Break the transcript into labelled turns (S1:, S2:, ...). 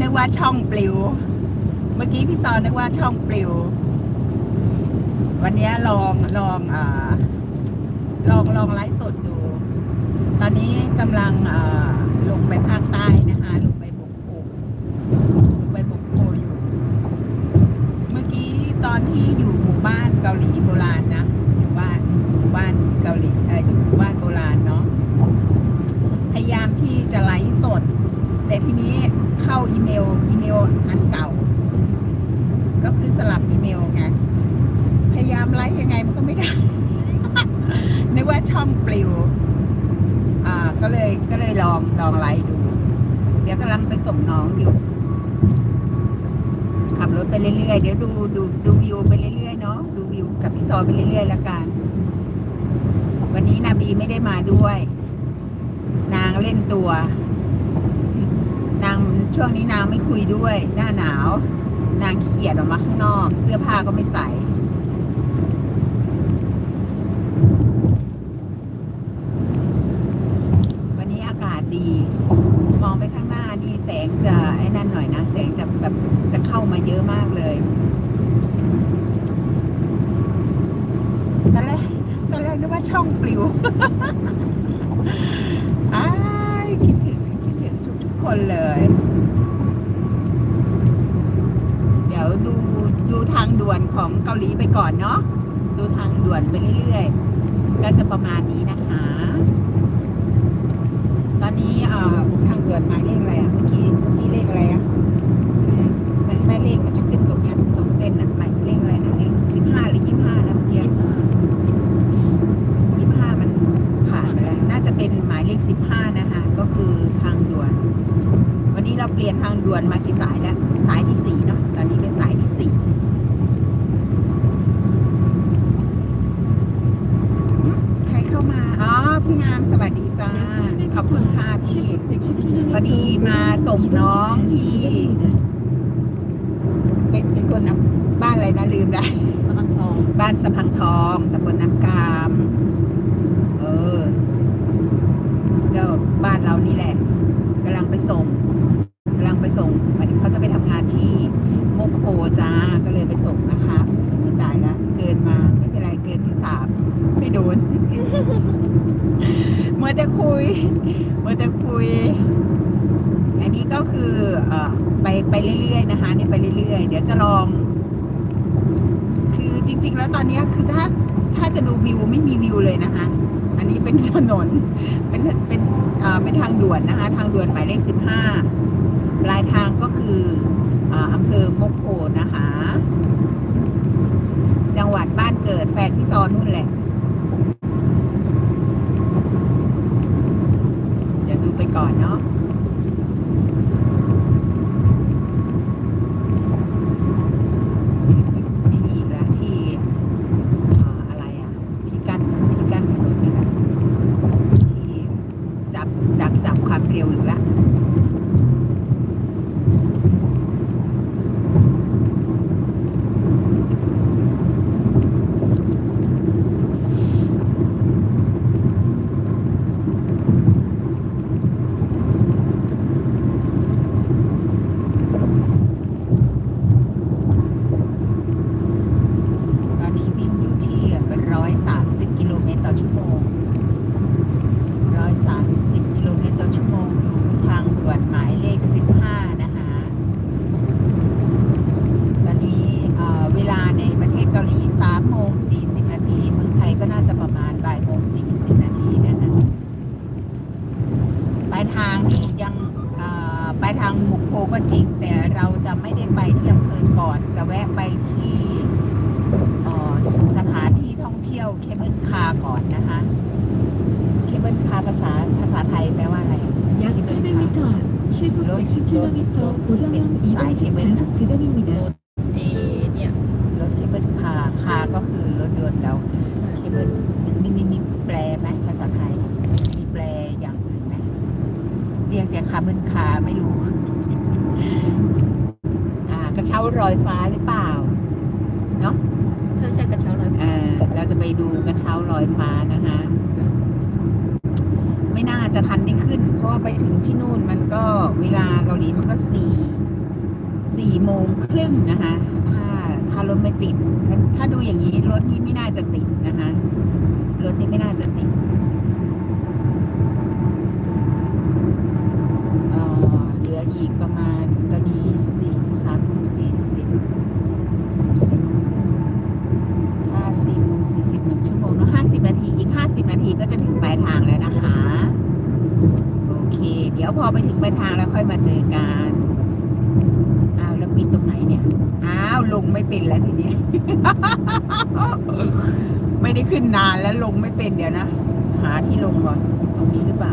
S1: นึกว่าช่องปลิว เมื่อกี้พี่ซอนนึกว่าช่องปลิว วันนี้ลองลองอ่าลองลองไลฟ์สดดู ตอนนี้กำลังอ่าลงไปภาคใต้นะคะลงไปบุกโพลงไปบกโพอยู่ เมื่อกี้ตอนที่อยู่หมู่บ้านเกาหลีโบราณนะหมู่บ้านหมู่บ้านเกาหลีเอออยู่หมู่บ้านโบราณเนาะพยายามที่จะไลฟ์สด แต่ทีนี้าอีเมล อีเมลอันเก่า ก็คือสลับอีเมลไง พยายามไลฟ์ยังไงมันก็ไม่ได้ นึกว่าช่องปลิว อ่า ก็เลยก็เลยลองลองไลฟ์ดู เดี๋ยวกำลังไปส่งน้องอยู่ขับรถไปเรื่อยๆ เดี๋ยวดูดูดูวิวไปเรื่อยๆเนาะ ดูวิวกับพี่ซอไปเรื่อยๆแล้วกัน วันนี้นาบีไม่ได้มาด้วย นางเล่นตัว ช่วงนี้นางไม่คุยด้วย หน้าหนาว นางขี้เกียจออกมาข้างนอก เสื้อผ้าก็ไม่ใส่วันนี้อากาศดี มองไปข้างหน้านี่แสงจะไอ้นั่นหน่อยนะ แสงจะแบบจะเข้ามาเยอะมากเลย ตอนแรกตอนแรกนึกว่าช่องปลิวอ้ายคิดถึงคิดถึงทุกทุกๆคนเลย เดี๋ยวดูดูทางด่วนของเกาหลีไปก่อนเนาะดูทางด่วนไปเรื่อยๆ ก็จะประมาณนี้นะคะ ตอนนี้เอ่อทางด่วนหมายเลขอะไรอะเมื่อกี้เมื่อกี้เลขอะไรอะหมายหมายเลขมันจะขึ้นตรงเนี้ยตรงเส้นอะหมายเลขอะไรนะเลขสิบห้าหรือยี่ห้านะเมื่อกี้ ยี่ห้ามันผ่านไปแล้ว น่าจะเป็นหมายเลขสิบห้านะคะ ก็คือทางด่วน วันนี้เราเปลี่ยนทางด่วนมากี่สายแล้ว สายที่สี่เนาะ ตอนนี้เป็นสายที่สี่อืมใครเข้ามา อ๋อ พี่งามสวัสดีจ้า ขอบคุณค่ะพี่ พอดีมาส่งน้ องที่เป็นเป็นคนนำบ้านอะไรนะลืมล้ว
S2: สมังทอง
S1: บ้านสะพังทองตำบลน้ำกาม เออก็บ้านเรานี่แหละกำลังไปส่งกำลังไปส่งวันนี้เขาจะไปทำงานที่มุกโพจ้าก็เลยไปส่งนะคะไม่ตายละเกินมาไม่เป็นไรเกินที่สามไม่โดนเมื่อแต่คุยเมื่อแต่คุย นี้ก็คือเอไปไปเรื่อยๆนะคะนี่ไปเรื่อยๆ เดี๋ยวจะลอง คือจริง ๆ แล้วตอนนี้คือถ้าถ้าจะดูวิวไม่มีวิวเลยนะคะ อันนี้เป็นถนนเป็นเป็นเอ่อเป็นทางด่วนนะคะ ทางด่วนหมายเลขสิบห้าปลายทางก็คืออ่าอำเภอมกโพนะคะ จังหวัดบ้านเกิดแฟนพี่ซอนุ่นแหละเดี๋ยวดูไปก่อนเนาะ ไอ้นี่อีกแล้วที่อ่าอะไรอะ ที่กั้นที่กั้นถนนนี่แหละที่จับดักจับความเร็วอีกแล้วตอนนี้วิ่งอยู่ที่ร้อยสามสิบกิโลเมตรต่อชั่วโมงร้อยสามสิบกิโลเมตรต่อชั่วโมงอยู่ทางด่วนหมายเลขสิบห้านะคะ ตอนนี้เอ่อเวลาในประเทศเกาหลีสามโมงสี่สิบนาทีเมืองไทยก็น่าจะประมาณบ่ายโมงสี่สิบนาทีนะคะปลายทางนี่ยังเอ่อปลางหมกโพก็จริง แต่เราจะไม่ได้ไปที่อำเภอก่อน จะแวะไปที่สถานที่ท่องเที่ยวเคเบิลคาร์ก่อนนะคะ เคเบิลคาร์ภาษาภาษาไทยแปลว่าอะไร
S2: เคเบิล
S1: คา
S2: ร์
S1: รถรถเป็นสายเคเบิล
S2: รถ
S3: เนี่ย
S1: รถเคเบิลคาร์คาร์ก็คือ คาร์บิลคาไม่รู้ อ่ากระเช้ารอยฟ้าหรือเปล่า เนาะ
S3: ใช่ใช่กระเช้าลอย
S1: เออเราจะไปดูกระเช้าลอยฟ้านะคะ ไม่น่าจะทันได้ขึ้น เพราะว่าไปถึงที่นู่นมันก็เวลาเกาหลีมันก็สี่สี่โมงครึ่งนะคะ ถ้าถ้ารถไม่ติด ถ้าถ้าดูอย่างนี้รถนี้ไม่น่าจะติดนะคะ รถนี้ไม่น่าจะติดเอ่อเหลื อีกประมาณตอนนี้สี่สามโมงสี่สิบสี่โมงครึ่งถ้าสี่โมงสี่สิบหนึ่งชั่วโมงเนาะห้าสิบนาทีอีกห้าสิบนาทีก็จะถึงปลายทางแล้วนะคะ โอเค เดี๋ยวพอไปถึงปลายทางแล้วค่อยมาเจอกันอ้าวแล้วปิดตรงไหนเนี่ยอ้าวลงไม่เป็นแล้วทีเนี้ยไม่ได้ขึ้นนานแล้วลงไม่เป็นเดี๋ยวนะ หาที่ลงก่อนตรงนี้หรือเปล่า